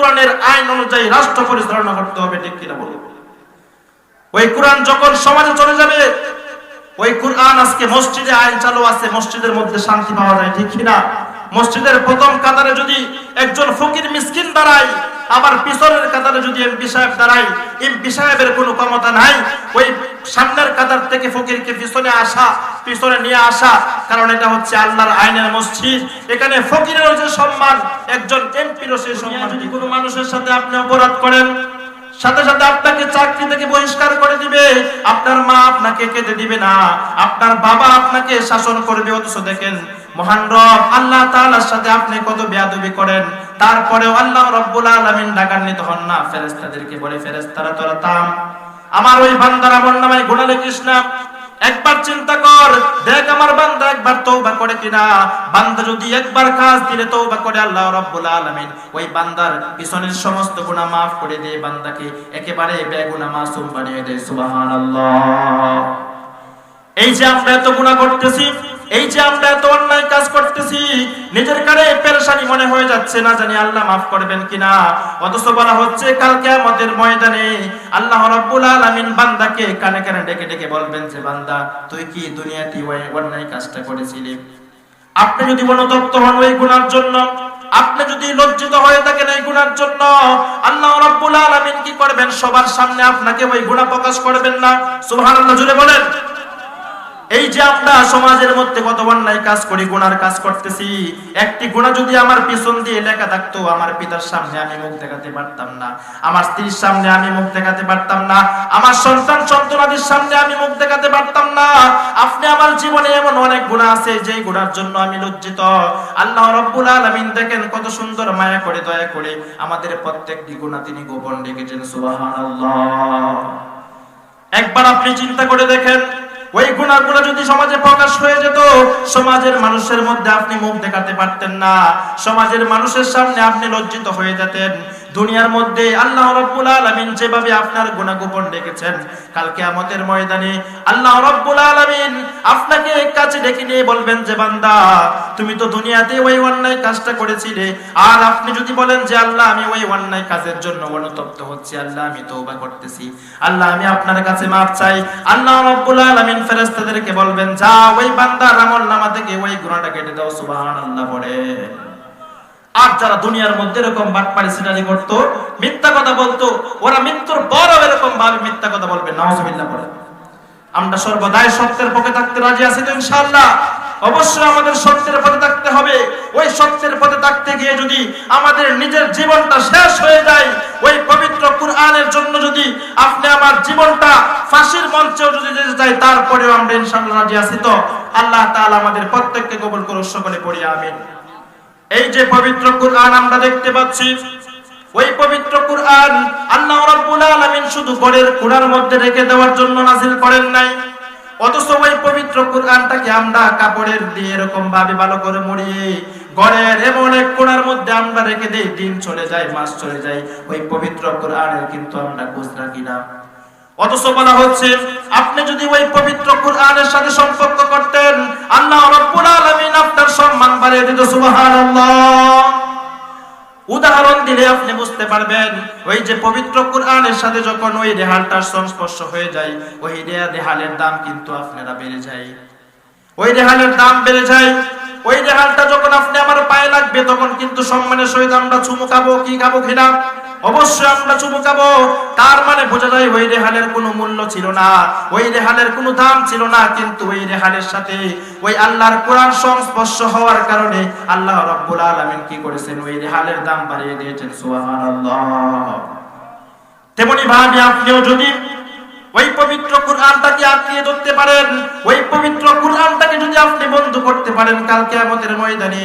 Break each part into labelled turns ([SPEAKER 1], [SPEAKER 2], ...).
[SPEAKER 1] কোরআনের আইন অনুযায়ী রাষ্ট্র পরিচালনা করতে হবে, ঠিক কিনা বলুন? ওই কোরআন যখন সমাজে চলে যাবে, ওই কোরআন আজকে মসজিদে আইন চালু আছে, মসজিদের মধ্যে শান্তি পাওয়া যায়, ঠিক কিনা? মসজিদের প্রথম কাতারে যদি একজন ফকির মিসকিন দাঁড়ায়, আবার পিছনের কাতারে যদি এমপি সাহেব দাঁড়ায় এমপি সাহেবের কোনো ক্ষমতা নাই, ওই সামনের কাতার থেকে ফকিরকে পিছনে আসা পিছনে নিয়ে আসা কারণ এটা হচ্ছে আল্লাহর আইনের মসজিদ। এখানে ফকিরেরও যে সম্মান একজন এমপিরও সেই সম্মান। যদি কোনো মানুষের সাথে আপনি অপরাধ করেন সাথে সাথে আপনাকে চাকরি থেকে বহিষ্কার করে দিবে আপনার মা আপনাকে কেঁদে দিবে না আপনার বাবা আপনাকে শাসন করবে অথচ দেখেন মহান রব আল্লাহ তাআলার সাথে আপনি কত বেয়াদবি করেন। তারপরেও আল্লাহ রব্বুল আলামিন ডাকান্বিত হন না ফেরেশতাদেরকে বলে ফেরেশতারা তোরা থাম। আমার ওই বান্দার আমল নামায় গুনাহ লিখিস না একবার চিন্তা কর, দেখ আমার বান্দা একবার তওবা করে কিনা। বান্দা যদি একবার কাজ দিলে তওবা করে আল্লাহ রাব্বুল আলামিন। ওই বান্দার পিছনের সমস্ত গুনাহ maaf করে দিয়ে বান্দাকে একেবারে বেগুনাহ মাসুম বানিয়ে দেয় সুবহানাল্লাহ। এই যে আমরা এত গুনাহ করতেছি এই যে আমরা এত অন্যায় কাজ করতেছি, নিজের কারে পেরেশানি মনে হয়ে যাচ্ছে, না জানি আল্লাহ মাফ করবেন কিনা। অথচ বলা হচ্ছে, কাল কিয়ামতের ময়দানে আল্লাহ রাব্বুল আলামিন বান্দাকে কানে কানে ডেকে ডেকে বলবেন যে, বান্দা, তুই কি দুনিয়াতে ওই অন্যায় কাজটা করেছিলি? আপনি যদি অনুতপ্ত হন ওই গুনার জন্য, আপনি যদি লজ্জিত হয়ে থাকেন এই গুনার জন্য, আল্লাহ রাব্বুল আলামিন কি করবেন? সবার সামনে আপনাকে ওই গুনাহ প্রকাশ করবেন না। সুবহানাল্লাহ জুড়ে বলেন। এই যে আমরা সমাজের মধ্যে কত অন্যায় কাজ করি, গুনার কাজ করতেছি, একটি গুণা যদি আমার পিছন দিয়ে লেখা থাকতো, আমার পিতার সামনে আমি মুখ দেখাতে পারতাম না, আমার স্ত্রীর সামনে আমি মুখ দেখাতে পারতাম না, আমার সন্তান সন্তানাদের সামনে আমি মুখ দেখাতে পারতাম না। আপনি আমার জীবনে এমন অনেক গুণা আছে যে গুণার জন্য আমি লজ্জিত। আল্লাহ রব্বুল আলামিন দেখেন কত সুন্দর মায়া করে, দয়া করে আমাদের প্রত্যেকটি গুণা তিনি গোপন রেখেছেন, সুবহানাল্লাহ। একবার আপনি চিন্তা করে দেখেন ওই গুণাগুলো যদি সমাজে প্রকাশ হয়ে যেত, সমাজের মানুষের মধ্যে আপনি মুখ দেখাতে পারতেন না। সমাজের মানুষের সামনে আপনি লজ্জিত হয়ে যেতেন। দুনিয়ার মধ্যে আল্লাহ রাব্বুল আলামিন যেভাবে আপনার গুনাহ গোপন রেখেছেন, কাল কিয়ামতের ময়দানে আল্লাহ রাব্বুল আলামিন আপনাকে কাছে ডেকে নিয়ে বলবেন যে, বান্দা, তুমি তো দুনিয়াতে ওই অন্যায় কাজটা করেছিলে, আর আপনি যদি বলেন যে, আল্লাহ, আমি ওই অন্যায় কাজের জন্য অনুতপ্ত হচ্ছি, আল্লাহ, আমি তওবা করতেছি, আল্লাহ, আমি আপনার কাছে মাফ চাই, আল্লাহ রাব্বুল আলামিন ফেরেশতাদেরকে বলবেন যা ওই বান্দার আমল নামা থেকে ওই গুনাহটা কেটে দাও, সুবহানাল্লাহ বলে। যারা দুনিয়ার মধ্যে এরকম বাটপাড়ি সিটারি করতো, মিথ্যা কথা বলতো, ওরা মৃত্যুর পরও এরকম ভাবে মিথ্যা কথা বলবে, নাউজুবিল্লাহ বলে আমরা সর্বদাই সত্যের পক্ষে থাকতে রাজি আছি তো ইনশাআল্লাহ। অবশ্যই আমাদের সত্যের পথে থাকতে হবে। ওই সত্যের পথে থাকতে গিয়ে যদি আমাদের নিজের জীবনটা শেষ হয়ে যায়, ওই পবিত্র কুরআনের জন্য যদি আপনি আমার জীবনটা ফাঁসির মঞ্চেও যদি যেতে চাই, তারপরেও আমরা ইনশাআল্লাহ রাজি আছি তো। আল্লাহ তাআলা আমাদের প্রত্যেককে কবুল করুন সকলে পড়ি, আমিন। এই যে পবিত্র কুরআন আমরা দেখতে পাচ্ছি, ওই পবিত্র কুরআন আল্লাহ রাব্বুল আলামিন শুধু ঘরের কোণার মধ্যে রেখে দেওয়ার জন্য নাযিল করেন নাই। অথচ ওই পবিত্র কুরআনটাকে আমরা কাপড়ের দিয়ে এরকম ভাবে ভালো করে মুড়িয়ে, ঘরের এমন এক কোণার মধ্যে আমরা রেখে দেই, দিন চলে যায়, মাস চলে যায়, ওই পবিত্র কুরআনের কিন্তু আমরা খোঁজ রাখি না। অথচ বলা হচ্ছে, আপনি যদি ওই পবিত্র কুরআনের সাথে সম্পর্ক করতেন, আল্লাহ রাব্বুল আলামিন আপনার সম্মান বাড়িয়ে দিত, সুবহানাল্লাহ। উদাহরণ দিলে আপনি বুঝতে পারবেন, ওই যে পবিত্র কোরআনের সাথে যখন ওই রেহালটার সংস্পর্শ হয়ে যায়, ওই রেহালের দাম কিন্তু আপনারা বেড়ে যায়। ওই রেহালের দাম বেড়ে যায়। ওই রেহালটা যখন আপনি আমার পায়ে লাগবে, তখন কিন্তু সম্মানের সহিত আমরা চুমু খাব, কি খাব ঘৃণা অবশ্যই আমরা চুমু খাব। তার মানে বোঝা যায় ওই রেহালের কোনো মূল্য ছিল না। ওই রেহালের কোনো দাম ছিল না, কিন্তু ওই রেহালের সাথে ওই আল্লাহর কোরআন সংস্পর্শ হওয়ার কারণে আল্লাহ রাব্বুল আলামিন কি করেছেন? ওই রেহালের দাম বাড়িয়ে দিয়েছেন, সুবহানাল্লাহ। তেমনি ভাবে, আপনিও যদি ওই পবিত্র কুরআনটাকে আঁকড়িয়ে ধরতে পারেন, ওই পবিত্র কুরআনটাকে যদি আপনি বন্ধ করতে পারেন কালকে কিয়ামতের ময়দানে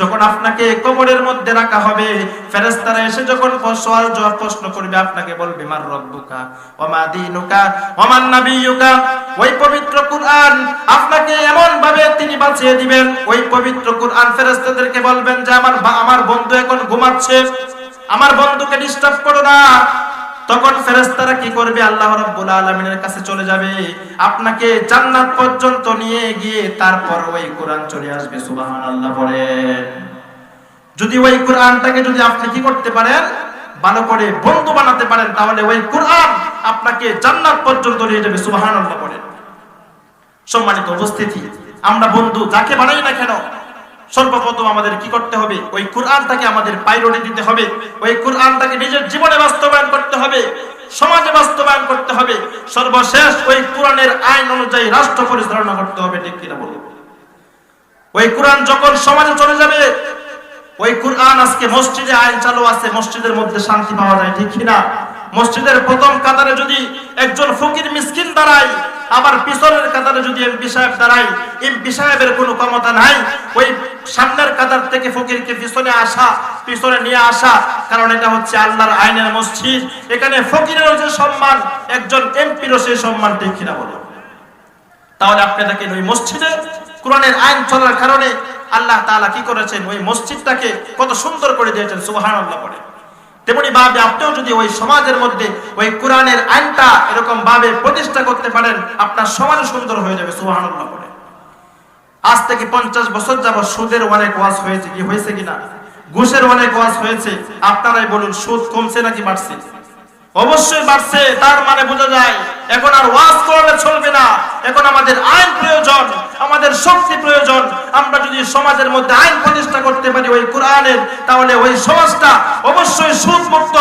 [SPEAKER 1] যখন আপনাকে কবরের মধ্যে রাখা হবে, ফেরেশতারা এসে যখন সওয়াল জবাব প্রশ্ন করবে, আপনাকে বলবে, মার রব্বুকা, ওয়া মা দীনুকা, ওয়া মান নাবিয়ুকা? ওই পবিত্র কুরআন আপনাকে এমন ভাবে তিনি বাঁচিয়ে দিবেন, ওই পবিত্র কুরআন ফেরেশতাদেরকে বলবেন যে, আমার আমার বন্ধু এখন ঘুমাচ্ছে, আমার বন্ধুকে ডিস্টার্ব করো না তখন ফেরেশতারা কি করবে? আল্লাহ রাব্বুল আলামিনের কাছে চলে যাবে। আপনাকে জান্নাত পর্যন্ত নিয়ে গিয়ে তারপর ওই কোরআন চলে আসবে, সুবহানাল্লাহ বলে যদি ওই কোরআনটাকে যদি আপনি কি করতে পারেন? ভালো করে বন্ধু বানাতে পারেন, তাহলে ওই কোরআন আপনাকে জান্নাত পর্যন্ত নিয়ে যাবে, সুবহানাল্লাহ বলেন। সম্মানিত উপস্থিতি, আমরা বন্ধু যাকে বানাই না কেন সর্বপ্রথম আমাদের কি করতে হবে? ওই কোরআনটাকে আমাদের পাইরোটি দিতে হবে। ওই কোরআনটাকে নিজের জীবনে বাস্তবায়ন করতে হবে, সমাজে বাস্তবায়ন করতে হবে। সর্বশেষ ওই কোরআনের আইন অনুযায়ী রাষ্ট্র পরিচালনা করতে হবে, ঠিক কিনা বলুন? ওই কোরআন যখন সমাজে চলে যাবে, ওই কোরআন আজকে মসজিদে আইন চালু আছে, মসজিদের মধ্যে শান্তি পাওয়া যায়, ঠিক কিনা? মসজিদের প্রথম কাতারে যদি একজন ফকির মিসকিন দাঁড়ায়, আবার পিছনের কাতারে যদি এমপি সাহেব দাঁড়ায়, এমপি সাহেবের কোনো ক্ষমতা নাই, ওই সামনের কাতার থেকে ফকিরকে পিছনে আসা, পিছনে নিয়ে আসা, কারণ এটা হচ্ছে আল্লাহর আইনের মসজিদ। এখানে ফকিরেরও যে সম্মান, একজন এমপিরও সেই সম্মান ঠিক কিনা বলো তাহলে আপনি দেখেন ওই মসজিদে কোরআনের আইন চলার কারণে আল্লাহ তাআলা কি করেছেন? ওই মসজিদটাকে কত সুন্দর করে দিয়েছেন, সুবহানাল্লাহ পড়ে তেমনি ভাবে আপনিও যদি ওই সমাজের মধ্যে ওই কোরআনের আইনটা এরকম ভাবে প্রতিষ্ঠা করতে পারেন, আপনার সমাজ সুন্দর হয়ে যাবে, সুবহানাল্লাহ পড়ে আজ থেকে পঞ্চাশ বছর যাবত সুদের অনেক ওয়াজ হয়েছে কি, হয়েছে কিনা? ঘুষের অনেক ওয়াজ হয়েছে। আপনারাই বলুন, সুদ কমছে নাকি বাড়ছে? অবশ্যই বাড়ছে, তার মানে বোঝা যায়, এখন আর ওয়াজ করলে চলবে না। এখন আমাদের আইন প্রয়োজন, আমাদের শক্তি প্রয়োজন। আমরা যদি সমাজের মধ্যে আইন প্রতিষ্ঠা করতে পারি ওই কোরআনের, তাহলে ওই সমাজটা অবশ্যই সুদ মুক্ত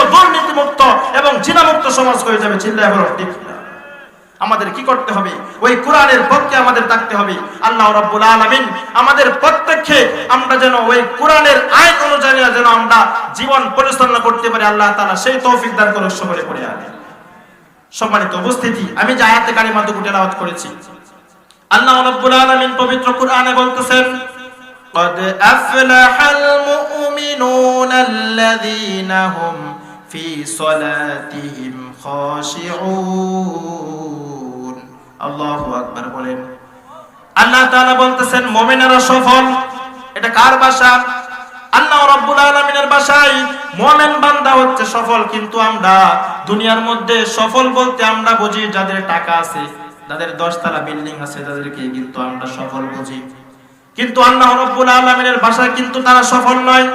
[SPEAKER 1] এবং জিনামুক্ত সমাজ হয়ে যাবে, চিল্লায় ঠিক? আমাদের কি করতে হবে ওই কোরআনের পক্ষে আমাদের থাকতে হবে আল্লাহ রাব্বুল আলামিন আমাদের প্রত্যেককে আমরা যেন ওই কোরআনের আইন অনুযায়ী যেন আমরা জীবন পরিচালনা করতে পারি আল্লাহ তাআলা সেই তৌফিক দান করুন সকলে পড়ে আনে সম্মানিত উপস্থিতি আমি যে আয়াতে কারিমা দুটো তেলাওয়াত করেছি আল্লাহ রাব্বুল আলামিন পবিত্র কোরআনে বলতেছেন قد أفلح المؤمنون الذين هم في صلاتهم خاشعون الله أكبر বলেন আল্লাহ তাআলা বলতেছেন মুমিনেরা সফল এটা কার ভাষা আল্লাহ রাব্বুল আলামিনের ভাষায় মুমিন বান্দা হচ্ছে সফল কিন্তু আমরা দুনিয়ার মধ্যে সফল বলতে আমরা বুঝি যাদের টাকা আছে যাদের দশতলা বিল্ডিং আছে তাদেরকে কিন্তু আমরা সফল বুঝি কিন্তু আল্লাহ রাব্বুল আলামিনের ভাষায় কিন্তু তারা সফল নয়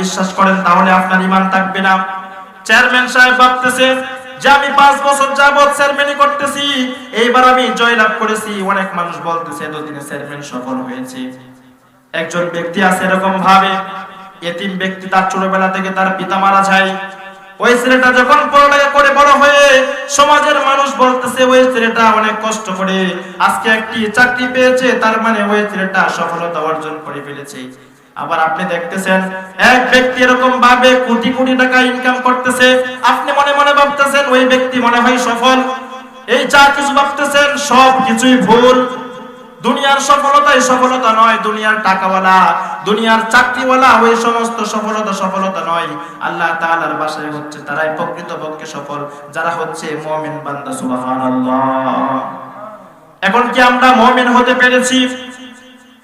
[SPEAKER 1] বিশ্বাস করেন, তাহলে আপনার ইমান থাকবে না। চেয়ারম্যান সাহেব ভাবতেছে যে আমি পাঁচ বছর যাবৎ চেয়ারম্যানই করতেছি, এইবার আমি জয়লাভ করেছি। অনেক মানুষ বলতেছে, এতদিনে চেয়ারম্যান সফল হয়েছে। একজন ব্যক্তি আছে, এরকম ভাবে এতিম ব্যক্তি তার ছোটবেলা থেকে তার পিতা মারা যায়। ওই ছেলেটা যখন পড়ালেখা করে বড় হয়ে সমাজের মানুষ বলতেছে, ওই ছেলেটা অনেক কষ্ট করে আজকে একটি চাকরি পেয়েছে, তার মানে ওই ছেলেটা সফলতা অর্জন করে ফেলেছে। আবার আপনি দেখতেছেন, এক ব্যক্তি এরকম ভাবে কোটি কোটি টাকা ইনকাম করতেছে, আপনি মনে মনে ভাবতেছেন ওই ব্যক্তি মনে হয় সফল। এই যা কিছু ভাবতেছেন সব কিছুই ভুল। দুনিয়ার সফলতাই সফলতা নয়, দুনিয়ার টাকাওয়ালা, দুনিয়ার চাকরিওয়ালা ওই সমস্ত সফলতা সফলতা নয়। আল্লাহ তাআলার বাসায় হচ্ছে, তারাই প্রকৃতপক্ষে সফল, যারা হচ্ছে মুমিন বান্দা, সুবহানাল্লাহ। এখন কি আমরা মুমিন হতে পেরেছি?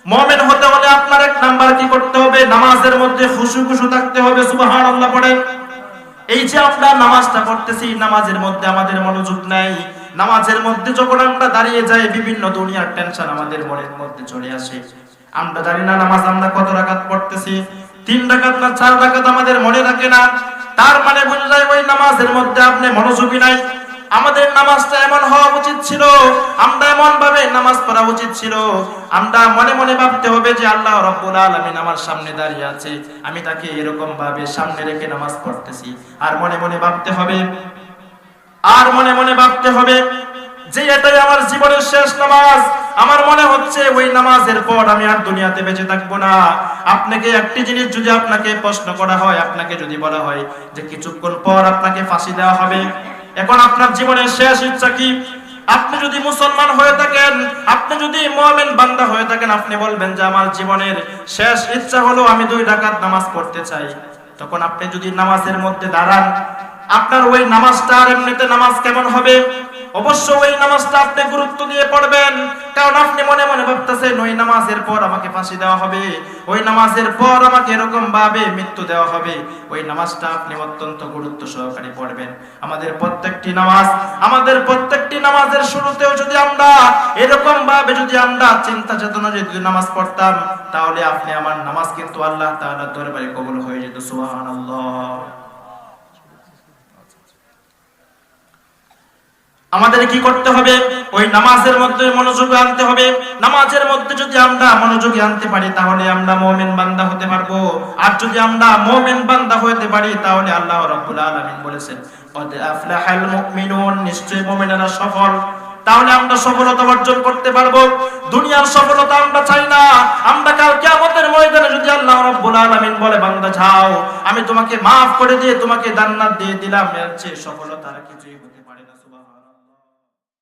[SPEAKER 1] মুমিন হতে হলে আপনার এক নাম্বার কি করতে হবে? নামাজের মধ্যে খুশু খুশু থাকতে হবে, সুবহানাল্লাহ পড়েন এই যে আমরা নামাজটা পড়তেছি, নামাজের মধ্যে আমাদের মনোযোগ নাই। নামাজের মধ্যে যখন আমরা দাঁড়িয়ে যাই, বিভিন্ন দুনিয়ার টেনশন আমাদের মনের মধ্যে চলে আসে। আমরা জানি না নামাজ আমরা কত রাকাত পড়তেছি, তিন রাকাত না চার রাকাত আমাদের মনে থাকে না। তার মানে বোঝা যায়, ওই নামাজের মধ্যে আপনি মনোযোগী নাই। আমাদের নামাজটা এমন হওয়া উচিত ছিল, আমরা এমন ভাবে নামাজ পড়া উচিত ছিল। আমরা মনে মনে ভাবতে হবে যে আল্লাহ রব্বুল আলামিন আমার সামনে দাঁড়িয়ে আছে, আমি তাকে এরকম ভাবে সামনে রেখে নামাজ পড়তেছি। আর মনে মনে ভাবতে হবে আর মনে মনে ভাবতে হবে যে এটাই আমার জীবনের শেষ নামাজ। আমার মনে হচ্ছে ওই নামাজের পর আমি আর দুনিয়াতে বেঁচে থাকব না। আপনাকে একটি জিনিস যদি আপনাকে প্রশ্ন করা হয়, আপনাকে যদি বলা হয় যে কিছুক্ষণ পর আপনাকে ফাঁসি দেওয়া হবে, এখন আপনার জীবনের শেষ ইচ্ছা কি? আপনি যদি মুসলমান হয়ে থাকেন, আপনি যদি মুমিন বান্দা হয়ে থাকেন, আপনি বলবেন যে আমার জীবনের শেষ ইচ্ছা হলো আমি দুই ডাকাত নামাজ পড়তে চাই। তখন আপনি যদি নামাজের মধ্যে দাঁড়ান আপনার ওই নামাজটা আর এমনিতে নামাজ কেমন হবে? অবশ্যই ওই নামাজটা আপনি গুরুত্ব দিয়ে পড়বেন। কারণ আপনি মনে মনে ভাবতেছেন, ওই নামাজের পর আমাকে ফাঁসি দেওয়া হবে। ওই নামাজের পর আমাকে এরকম ভাবে মৃত্যু দেওয়া হবে। ওই নামাজটা আপনি অত্যন্ত গুরুত্ব সহকারে পড়বেন। আমাদের প্রত্যেকটি নামাজ, আমাদের প্রত্যেকটি নামাজের শুরুতেও যদি আমরা এরকম ভাবে যদি আমরা চিন্তা চেতনা যদি নামাজ পড়তাম, তাহলে আপনি আমার নামাজ কিন্তু আল্লাহ তাআলার দরবারে কবুল হয়ে যেত। সুবহানাল্লাহ। আমাদের কি করতে হবে? ওই নামাজের মধ্যে মনোযোগ আনতে হবে। নামাজের মধ্যে যদি আমরা মনোযোগী আনতে পারি, তাহলে আমরা মুমিন বান্দা হতে পারব। আর যদি আমরা মুমিন বান্দা হতে পারি, তাহলে আল্লাহ রাব্বুল আলামিন বলেছেন আফলাহাল মুমিনুন নিশ্চয় সফল। তাহলে আমরা সফলতা অর্জন করতে পারব। দুনিয়ার সফলতা আমরা চাই না। আমরা কাল কিয়ামতের ময়দানে যদি আল্লাহ রাব্বুল আলামিন বলে, বান্দা, যাও। আমি তোমাকে maaf করে দিয়ে তোমাকে জান্নাত দিয়ে দিলাম। এর চেয়ে সফলতা আর কিছুই হতে।